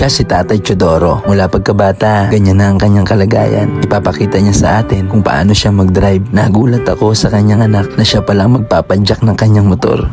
Kasi Tatay Chodoro, mula pagkabata, ganyan na ang kanyang kalagayan. Ipapakita niya sa atin kung paano siya mag-drive. Nagulat ako sa kanyang anak na siya palang magpapanjak ng kanyang motor.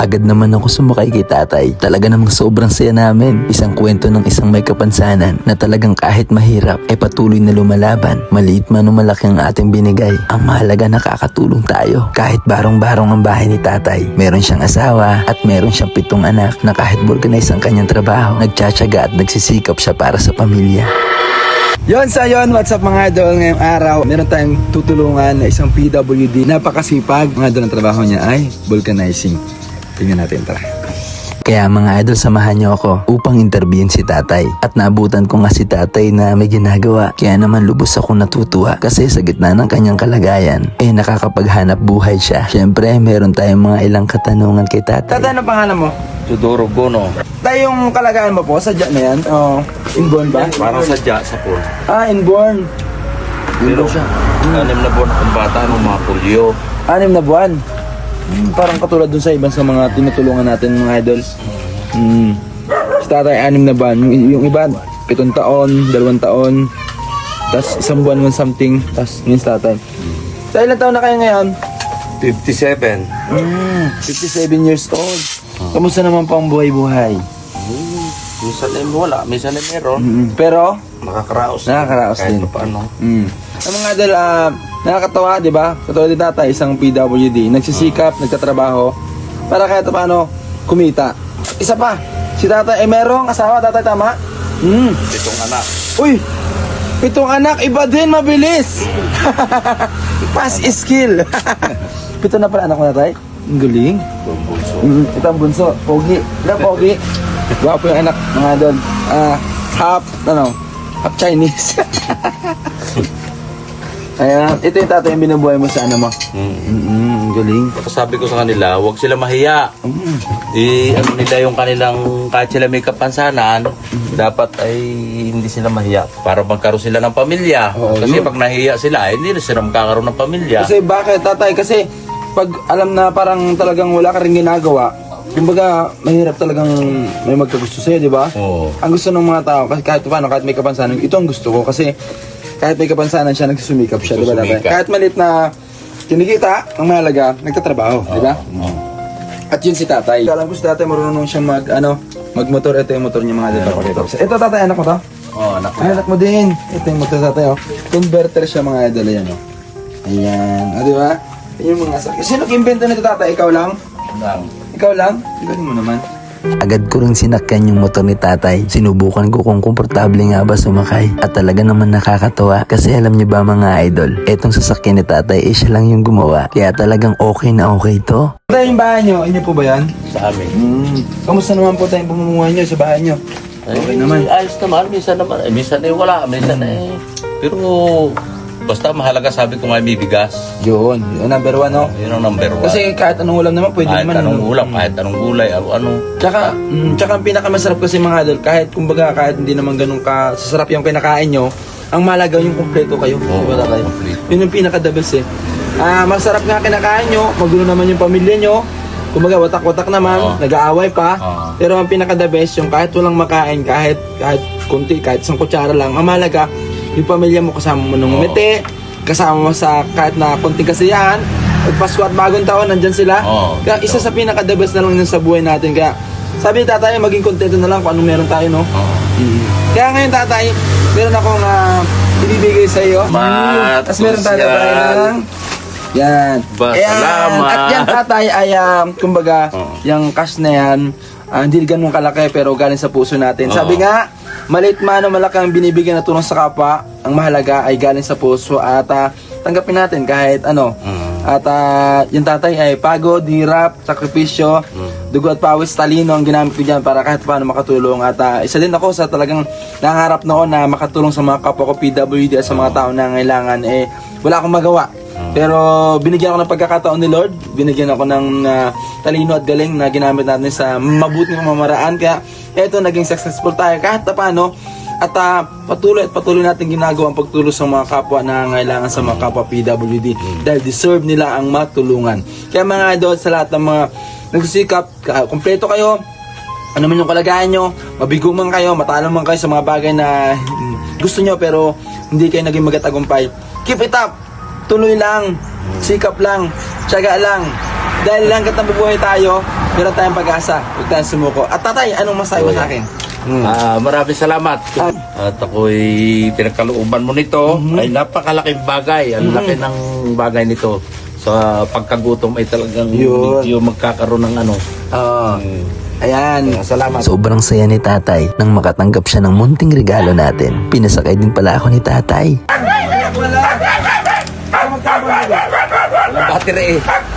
Agad naman ako sumakay kay tatay. Talaga namang sobrang saya namin. Isang kwento ng isang may kapansanan na talagang kahit mahirap ay patuloy na lumalaban. Maliit man o malaki ang ating binigay. Ang mahalaga nakakatulong tayo. Kahit barong-barong ang bahay ni tatay. Meron siyang asawa at meron siyang pitong anak na kahit organize ang kanyang trabaho, nagtsatsaga at nagsisikap siya para sa pamilya. Yon sa yon, what's up mga idol ngayong araw? Meron tayong tutulungan na isang PWD. Napakasipag. Mga idol ang trabaho niya ay vulcanizing. Tingnan natin, tara. Kaya mga idol, samahan niyo ako upang interviewin si tatay. At naabutan ko nga si tatay na may ginagawa. Kaya naman lubos ako natutuwa kasi sa gitna ng kanyang kalagayan, eh nakakapaghanap buhay siya. Siyempre, meron tayong mga ilang katanungan kay tatay. Tatay, anong pangalan mo? Tudoro Bono. Tayo yung kalagayan mo po, sadya na yan? O, inborn ba? Parang sadya sa pool. Ah, inborn. Pero anim na buwan akong bata nung mga polio. Anim na buwan. Hmm, parang katulad dun sa ibang sa mga tinutulungan natin mga idol. Hmm. Si tatay, anim na buwan. Yung, yung iba, pitong taon, dalawang taon. Tapos isang buwan man something. Tapos yun si tatay. Sa ilang taon na kayo ngayon? 57. Hmm, 57 years old. Kamusta naman po ang buhay-buhay? Hmm, minsan ay wala, minsan ay meron. Mm, Pero, Nakakaraos. Nakakaraos Kahit din. pa paano. mm. ang mga idol, ah, nakakatawa, di ba? Katulad ni tatay, isang PWD, nagsisikap, nagtatrabaho, para kahit paano kumita. Isa pa, si tatay, eh merong asawa, tatay, tama? Hmm. Itong anak. Uy! Pitong anak, iba din, mabilis! Pass skill! Pito na pala anak mo na tayo? Ang galing. Itong bunso. Mm, ito ang bunso, pogi. Ilan pogi? Gwapo yung anak, mga doon. Ah, half, ano, half Chinese. Ayan, ito yung tatay yung binubuhay mo sa ano mo. Mm. Mm, ang galing. Sabi ko sa kanila, huwag sila mahiya. Mm. Di ano nila yung kanilang kahit sila may kapansanan, dapat ay hindi sila mahiya para magkaroon sila ng pamilya. Oo, Kasi yun. pag nahiya sila, eh, hindi na sila magkakaroon ng pamilya. Kasi bakit tatay? Kasi pag alam na parang talagang wala ka rin ginagawa, kumbaga mahirap talagang may magkagusto sa'yo, di ba? Oo. Ang gusto ng mga tao, kasi kahit paano, kahit may kapansanan, ito ang gusto ko kasi kahit may kapansanan siya, nagsusumikap siya, di ba. Kahit malit na kinikita, ang mahalaga, nagtatrabaho, di ba? Oo. At yun si tatay. Alam ko si tatay marunong siyang mag, ano, magmotor. Ito yung motor niya mga dito. Ito. Ito tatay, anak mo to? Oh, anak Ay, anak mo din. Ito yung motor tatay, oh. Converter siya mga idol, yan, oh. Ayan. Ah, di ba? Yan yung mga sakit. Sino nag-invento nito tatay? Ikaw lang? lang. Ikaw lang? Galing mo naman. Agad ko rin sinakyan yung motor ni tatay. Sinubukan ko kung komportable nga ba sumakay. At talaga naman nakakatawa kasi alam niyo ba mga idol, etong sasakyan ni tatay eh siya lang yung gumawa. Kaya talagang okay na okay to. Ito yung bahay niyo. Inyo po ba yan? Sa amin. Hmm. Kamusta naman po tayong pamumuhay niyo sa bahay niyo? Okay naman. Ayos naman, minsan naman. Eh, minsan eh wala, minsan eh. Pero basta mahalaga sabi ko nga may bigas. Yun. Yun, number one, no? Yun ang number one. Kasi kahit anong ulam naman, pwede kahit naman. anong ano? ulam, kahit anong gulay, ano, ano. Tsaka, mm, tsaka ang pinakamasarap kasi mga idol, kahit kumbaga kahit hindi naman ganun ka sasarap yung kinakain nyo, ang malaga yung kumpleto kayo. Oo, Diba, tatay? complete. Yun yung pinaka the best eh. Ah, masarap nga kinakain nyo, magulo naman yung pamilya nyo. Kumbaga watak-watak naman, Oo. nag-aaway pa. Oo. Pero ang pinaka the best yung kahit walang makain, kahit kahit kunti, kahit isang kutsara lang, ang malaga yung pamilya mo kasama mo nung ngiti, kasama mo sa kahit na kunting kasiyahan, Pasko at bagong taon, nandyan sila. Oo. Kaya isa sa pinaka the best na lang yun sa buhay natin. Kaya sabi ni tatay, maging kontento na lang kung anong meron tayo, no? Oo. Kaya ngayon tatay, meron akong ah, ibibigay sa iyo. Matos Tapos meron tayo yan. tatay ng yan. Ba, salamat. At yan tatay ay ah, kumbaga, Oo. yung cash na yan, ah, hindi ganun kalaki pero galing sa puso natin. Oo. Sabi nga, maliit man o malaki ang binibigyan na tulong sa kapwa, ang mahalaga ay galing sa puso at ah, tanggapin natin kahit ano. Mm. At ah, yung tatay ay pagod, hirap, sakripisyo, dugo at pawis, talino ang ginamit ko dyan para kahit paano makatulong. At ah, isa din ako sa talagang nangarap noon na makatulong sa mga kapwa ko PWD at sa mga tao na ngailangan. Eh, wala akong magawa. Pero binigyan ako ng pagkakataon ni Lord, binigyan ako ng ah, talino at galing na ginamit natin sa mabuting pamamaraan. Kaya eto, naging successful tayo kahit na paano. At ah, patuloy at patuloy natin ginagawa ang pagtulong sa mga kapwa na ngailangan sa mga kapwa PWD dahil deserve nila ang matulungan. Kaya mga idol sa lahat ng mga nagsisikap, ka- kumpleto kayo, ano man yung kalagayan nyo, mabigo man kayo, matalo man kayo sa mga bagay na gusto nyo pero hindi kayo naging magatagumpay. Keep it up! Tuloy lang, sikap lang, tiyaga lang. Dahil lang na bubuhay tayo, meron tayong pag-asa. Huwag tayong sumuko. At tatay, anong masabi mo sa akin? Hmm. Ah, maraming salamat. At ako'y pinagkalooban mo nito ay napakalaking bagay. Ang laki ng bagay nito. Sa pagkagutom ay talagang Yun. medyo magkakaroon ng ano. Oo. Ayan. Kaya salamat. Sobrang saya ni tatay nang makatanggap siya ng munting regalo natin. Pinasakay din pala ako ni tatay. Wala. Battery eh.